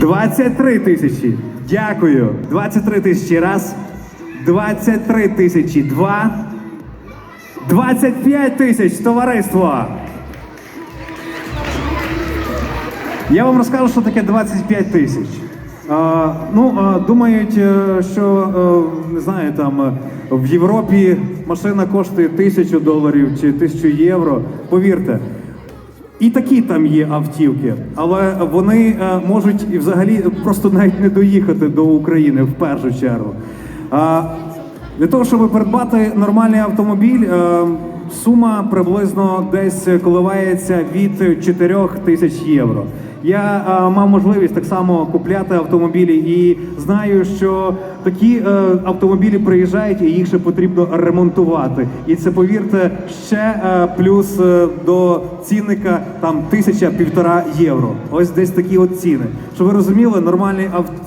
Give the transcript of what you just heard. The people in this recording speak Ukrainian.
23 тисячі. Дякую. 23 тисячі раз. 23 тисячі два. 25 тисяч, товариство. Я вам розкажу, що таке 25 тисяч. А, ну, а, думають, е, що е, не знаю, там е, в Європі машина коштує тисячу доларів чи тисячу євро. Повірте, і такі там є автівки, але вони е, можуть і взагалі просто навіть не доїхати до України в першу чергу. Для того, щоб придбати нормальний автомобіль, е, сума приблизно десь коливається від 4 тисяч євро. Я е, мав можливість так само купляти автомобілі і знаю, що такі е, автомобілі приїжджають і їх ще потрібно ремонтувати. І це повірте ще е, плюс е, до цінника там тисяча півтора євро. Ось десь такі от ціни. Щоб ви розуміли, нормальний авто.